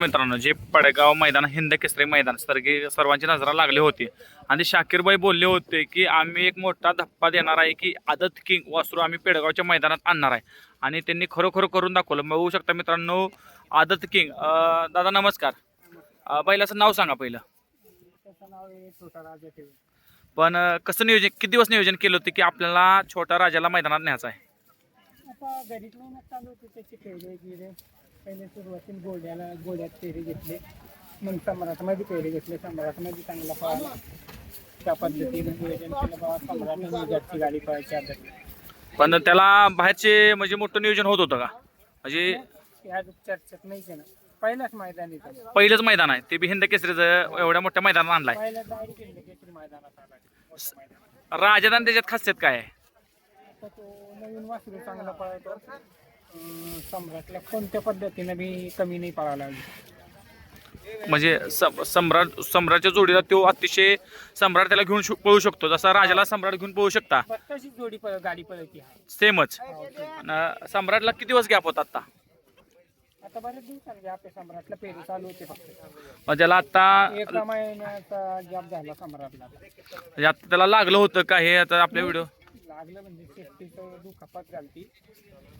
मित्रांनो जे पडगाव मैदान हिंद केसरी मैदान सर्गी सर्वांची नजरा लागली होती. आणि शाकीरबाई बोलले होते की आम्ही एक मोठा धप्पा देणार आहे की आदत किंग वासरू आम्ही पेडगावच्या मैदानात आणणार आहे. आणि त्यांनी खरोखर करून दाखवलं. बघू शकता मित्रांनो आदत किंग दादा नमस्कार. बैलाचं नाव सांगा पहिलं. पण कसं नियोजन किती दिवस नियोजन केलं होतं की आपल्याला छोटा राजाला मैदानात न्यायचं आहे? पहिले सुरुवातीला गोड्याला गोड्यात पेढे घेतले. मग सम्राटमध्ये पेढे घेतले. सम्राटमध्ये चांगला पळाला त्या पद्धतीने नियोजन केलं बाबा. सम्राट गाडी पळायची आता. पण त्याला बाहेरचे म्हणजे मोठं नियोजन होत होतं का? म्हणजे ह्या चर्चेत नाही केलं. पहिलाच मैदान इथं पहिलंच मैदान आहे. ते बी हिंद केसरीचं एवढ्या मोठ्या मैदानात आणलाय. पहिला डायरेक्ट केलं केसरी मैदानात आला मोठं मैदान. राजदान त्याच्यात खासियत काय आहे? आता तो नवीन वासरू चांगला पळायतो अं, सम्राटला कोणत्या पद्धतीने बी कमी नाही पळायला लागली? म्हणजे सम- सम्राट सम्राटच्या जोडीला तो अतिशय सम्राट त्याला घेऊन शो- पळू शकतो. जसा राजाला सम्राट घेऊन पळू शकता. पण तशीच जोडी पळ गाडी पळती हा सेमच. अन सम्राटला किती दिवस गॅप होता आता? आता बरेच दिवसांनी आपल्या सम्राटला पेरू चालू होते फक्त. मग त्याला आता एका महिन्याचा जॉब झाला सम्राटला. म्हणजे आता त्याला लागलं होतं का हे आता आपल्या व्हिडिओ लागलं म्हणजे सेफ्टीचं दुखापत घालती.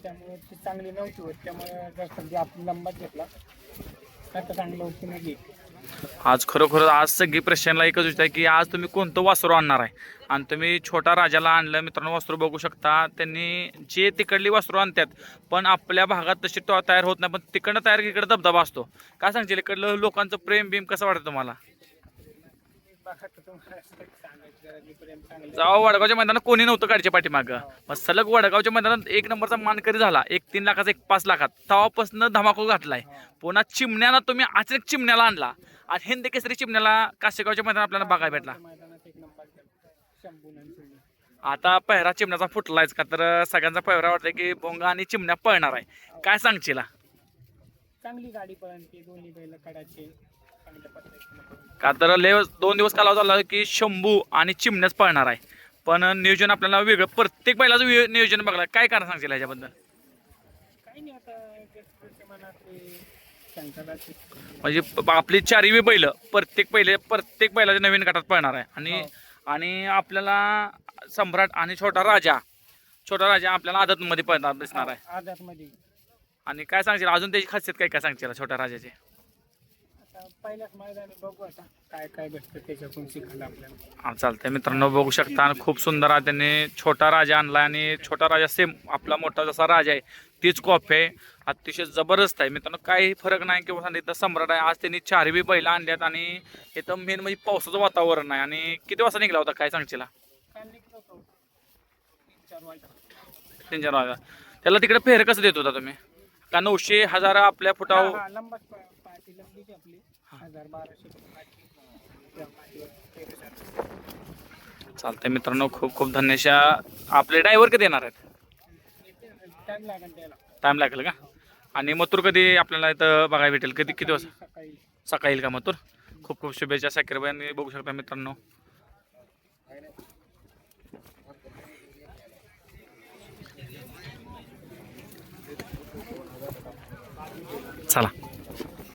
त्यामुळे ती चांगली नव्हती होत. त्यामुळे जर सध्या आपण लंबात घेतला आता चांगलं होती नाही आज खरोखर आज सगळी प्रश्नाला एकच विचार आहे की आज तुम्ही कोणतं वासरू आणणार आहे? आणि तुम्ही छोटा राजाला आणलं मित्रांनो वासरू बघू शकता. त्यांनी जे तिकडली वासरू आणतात पण आपल्या भागात तशी तो तयार होत नाही पण तिकडनं तयार इकडे दबदबा असतो. काय सांगशील? इकडलं लोकांचं प्रेम बिम कसं वाटतं तुम्हाला? बघा वडगावच्या मैदानात कोणी नव्हतं काढच्या पाठीमागं. मग सलग वडगावच्या मैदानात एक नंबरचा मानकरी झाला. एक तीन लाखाचा एक पाच लाखात. तवापासून धमाकू घातलाय. पुन्हा चिमण्याला तुम्ही अचानक चिमण्याला आणला. आणि हिंद केसरी चिमण्याला काशेगावच्या मैदानात आपल्याला बघायला भेटला. आता पहिरा चिमण्याचा फुटलायच का? तर सगळ्यांचा पहिरा वाटतंय की भोंगा आणि चिमण्या पळणार आहे. काय सांगशील? चांगली गाडी पळणती दोन्ही बैल कडाचे. का तर लय दोन दिवस कालावधी झाला की शंभू आणि चिमण्याच पळणार आहे. पण नियोजन आपल्याला वेगळं प्रत्येक बैलाचं नियोजन बघला काय कारण सांगशील ह्याच्याबद्दल? म्हणजे आपली चारही बैल प्रत्येक पहिले प्रत्येक बैलाच्या नवीन गटात पळणार आहे. आणि हो. आणि आपल्याला सम्राट आणि छोटा राजा छोटा राजा आपल्याला आदतमध्ये पळणार दिसणार आहे. मध्ये आणि काय सांगशील? अजून त्याची खासियत काय काय सांगशील छोट्या राजाची? आता पहिल्याच मैदानी बघू आता काय काय भेटतं त्याच्याकडून शिकायला आपल्याला. हा चालतंय मित्रांनो बघू शकता आणि खूप सुंदर आहे त्यांनी छोटा राजा आणला आणि छोटा राजा सेम आपला मोठा जसा राजा आहे तीच कॉफी आहे. अतिशय जबरदस्त आहे. मित्रांनो काही फरक नाही किंवा सांगितलं इथं सम्राट आहे. आज त्यांनी चारही बैल आणल्यात आणि इथं मेन म्हणजे पावसाचं वातावरण आहे. आणि किती वाजता निघला होता? काय सांगशील? निघलो होतो? तीन चार वाजता. तीन चार वाजता. त्याला तिकडे फेर कसं देत होता तुम्ही? का नऊशे हजार आपल्या फुटावर हा, हा, लंबाच पा- पार्टी लंबीची आपली. हजार बाराशे. चालतंय मित्रांनो खूप खूप धन्यवाद आपले ड्रायव्हर कधी येणार आहेत? टाइम लागेल त्याला. टाइम लागेल का? आणि मथुर कधी आपल्याला इथं बघायला भेटेल? कधी किती वाजता? सकाळी. येईल का मथुर? खूप खूप शुभेच्छा साकीरबाई बघू शकता मित्रांनो.